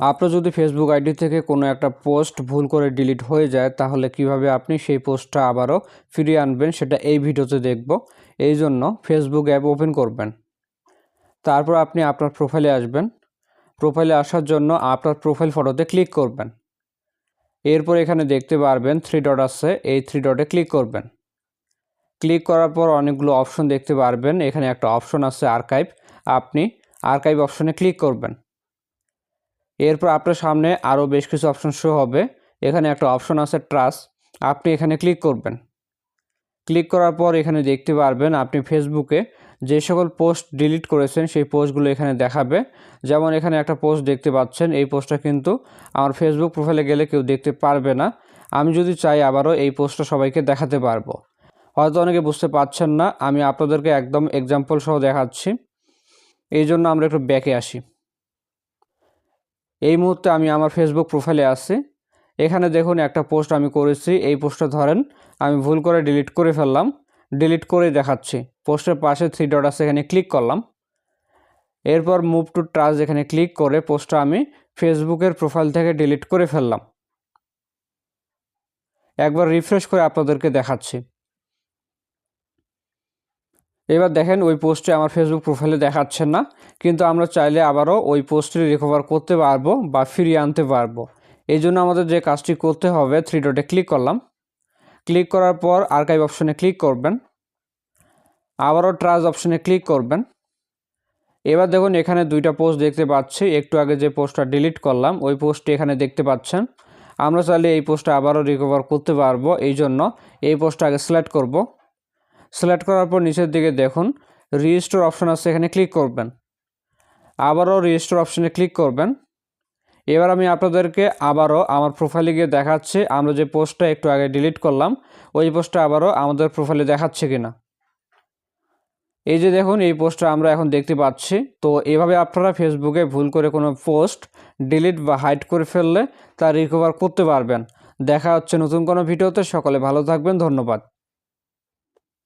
আপনার যদি Facebook ID থেকে কোনো একটা পোস্ট ভুল করে ডিলিট হয়ে যায়, তাহলে কীভাবে আপনি সেই পোস্টটা আবারও ফিরিয়ে আনবেন সেটা এই ভিডিওতে দেখব। এই জন্য ফেসবুক অ্যাপ ওপেন করবেন। তারপর আপনি আপনার প্রোফাইলে আসবেন। প্রোফাইলে আসার জন্য আপনার প্রোফাইল ফটোতে ক্লিক করবেন। এরপর এখানে দেখতে পারবেন থ্রি ডট আছে, এই থ্রি ডটে ক্লিক করবেন। ক্লিক করার পর অনেকগুলো অপশন দেখতে পারবেন। এখানে একটা অপশন আছে আর্কাইভ আপনি আর্কাইভ অপশনে ক্লিক করবেন। এরপর আপনার সামনে আরও বেশ কিছু অপশন শো হবে। এখানে একটা অপশন আছে ট্রাস্ট আপনি এখানে ক্লিক করবেন। ক্লিক করার পর এখানে দেখতে পারবেন আপনি ফেসবুকে যে সকল পোস্ট ডিলিট করেছেন, সেই পোস্টগুলো এখানে দেখাবে। যেমন এখানে একটা পোস্ট দেখতে পাচ্ছেন, এই পোস্টটা কিন্তু আমার ফেসবুক প্রোফাইলে গেলে কেউ দেখতে পারবে না। আমি যদি চাই আবারও এই পোস্টটা সবাইকে দেখাতে পারব। হয়তো অনেকে বুঝতে পারছেন না, আমি আপনাদেরকে একদম এক্সাম্পল সহ দেখাচ্ছি। এই জন্য আমরা একটু ব্যাকে আসি। এই মুহূর্তে আমি আমার ফেসবুক প্রোফাইলে আসছি এখানে দেখুন একটা পোস্ট আমি করেছি। এই পোস্টটা ধরেন, আমি ভুল করে ডিলিট করে ফেললাম। ডিলিট করেই দেখাচ্ছি। পোস্টের পাশে থ্রি ডট আছে, এখানে ক্লিক করলাম। এরপর মুভ টু ট্রাস এখানে ক্লিক করে পোস্টটা আমি ফেসবুকের প্রোফাইল থেকে ডিলিট করে ফেললাম। একবার রিফ্রেশ করে আপনাদেরকে দেখাচ্ছি। এবার দেখেন ওই পোস্টে আমার ফেসবুক প্রোফাইলে দেখাচ্ছে না, কিন্তু আমরা চাইলে আবারও ওই পোস্টটি রিকভার করতে পারব বা ফিরিয়ে আনতে পারব। এই জন্য আমাদের যে কাজটি করতে হবে থ্রি ডটে ক্লিক করলাম। ক্লিক করার পর আর্কাইভ অপশনে ক্লিক করবেন। আবারও ট্রাস অপশনে ক্লিক করবেন। এবার দেখুন এখানে দুইটা পোস্ট দেখতে পাচ্ছি, একটু আগে যে পোস্টটা ডিলিট করলাম, ওই পোস্টটি এখানে দেখতে পাচ্ছেন। আমরা চাইলে এই পোস্টটা আবারও রিকভার করতে পারব, এই জন্য এই পোস্টটা আগে সিলেক্ট করব। সিলেক্ট করার পর নিচের দিকে দেখুন রিস্টোর অপশন আছে, এখানে ক্লিক করবেন। আবারও রিস্টোর অপশনে ক্লিক করবেন। এবার আমি আপনাদেরকে আবারও আমার প্রোফাইলে গিয়ে দেখাচ্ছি, আমরা যে পোস্টটা একটু আগে ডিলিট করলাম, ওই পোস্টটা আবারও আমাদের প্রোফাইলে দেখাচ্ছে কিনা। এই যে দেখুন, এই পোস্টটা আমরা এখন দেখতে পাচ্ছি। তো এভাবে আপনারা ফেসবুকে ভুল করে কোনো পোস্ট ডিলিট বা হাইড করে ফেললে তা রিকভার করতে পারবেন। দেখা হচ্ছে নতুন কোনো ভিডিওতে, সকলে ভালো থাকবেন, ধন্যবাদ।